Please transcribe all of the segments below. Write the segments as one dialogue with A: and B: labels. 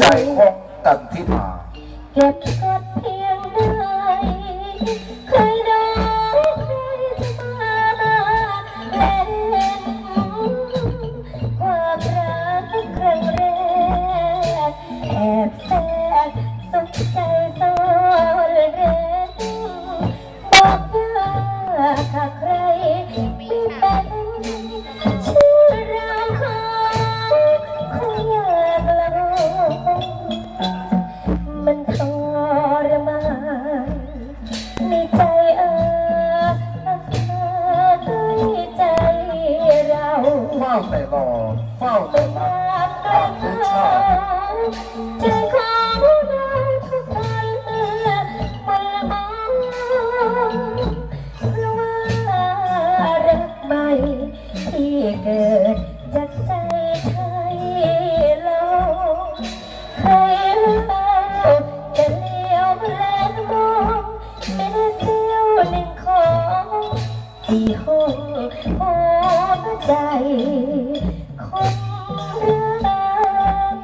A: ใจคงตันทิ
B: พา เก็บ แต่
A: รอเฝ้าแต่รัก
B: อยากไกลเขาใจของเราทุกคนมันละมองเพราะว่ารักใหม่ที่เกิดจากใจไทยเราใครเราจะเลี้ยวแลมองแม้เสี้ยวหนึ่งของที่ห้องหัว ใจคนรัก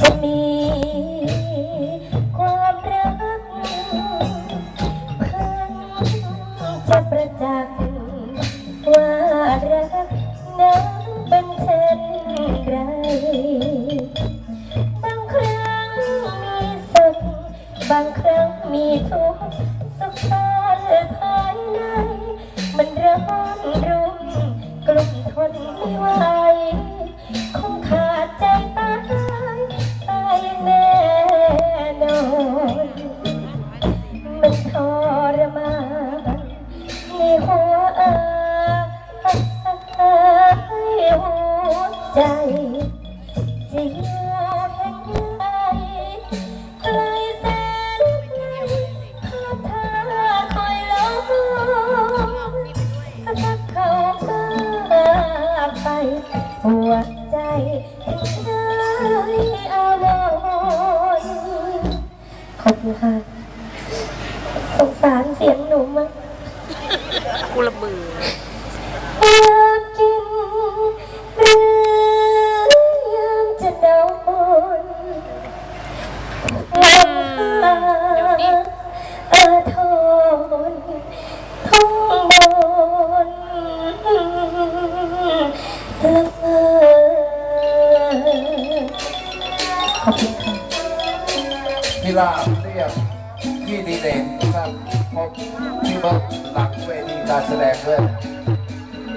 B: จะมีความรักเพิ่งจะประจักษ์ว่ารักนั้นเป็นเช่นไรบางครั้งมีสุขบางครั้งมีทุกข์สุขซ่อนภายในมันร้อนรุ่มก นไม่ไหวคงขาดใจตายตายแน่นอนมันทรมานในหัวเอ่ยหัวใจ ปหัวใจได้อาวรขอบคุณค่ะสงสารเสียงหนูมาก
C: กูละมือ
B: ขอบคุณค่ะ
A: พิลาเรียกพี่ดีเด่นครับพบพี่เบิร์ดหลังเวทีการแสดงด้วย